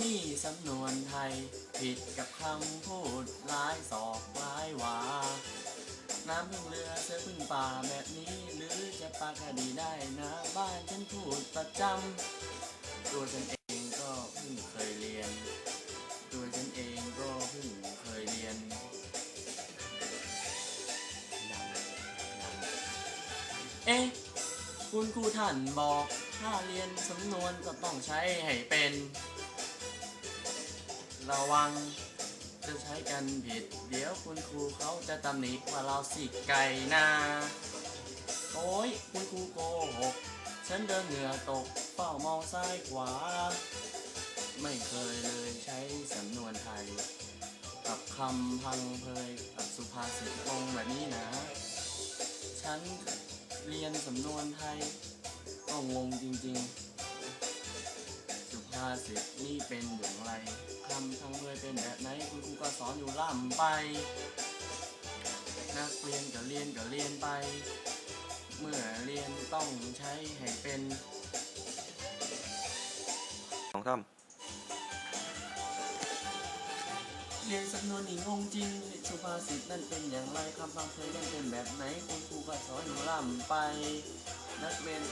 นี่สำนวนไทย ผิดกับคำพูดหลายศอกหลายวา น้ำพึ่งเรือเสือพึ่งป่าแบบนี้หรือจะปากคดีได้นะ บ้านฉันพูดประจำตัวฉันเองก็เพิ่งเคยเรียน ตัวฉันเองก็เพิ่งเคยเรียนเอ๊ะคุณครูท่านบอก ถ้าเรียนสำนวนก็ต้องใช้ให้เป็น ระวัง จะใช้กันผิด เดี๋ยวคุณครูเขาจะตำหนิว่าเราสิไก่นาโอ้ยคุณครูโกหก ฉันเดินเหงื่อตกเฝ้ามองซ้ายขวา ไม่เคยเลยใช้สำนวนไทย กับคำพังเพยกับสุภาษิตตรงแบบนี้นะ ฉันเรียนสำนวนไทย ก็งงจริงๆ สุภาษิตนี่เป็นอย่างไร เพยเป็นแบบไหนคุณครูก็สอนอยู่ล่ำไป นักเรียนก็เรียนก็เรียนไป เมื่อเรียนต้องใช้ให้เป็นสองท่ามเรียนสำนวนนี่งงจริงสุภาษิตนั่นเป็นอย่างไรคำพังเพยนั่นเป็นแบบไหนคุณครูก็สอนอยู่ล่ำไป นักเรียน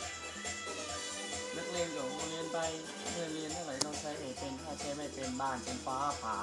นักเรียนก็เรียนไปเมื่อเรียนเท่าไหร่ต้องใช้ให้เป็นถ้าใช้ไม่ เป็นบ้านเป็นฟ้าผ่า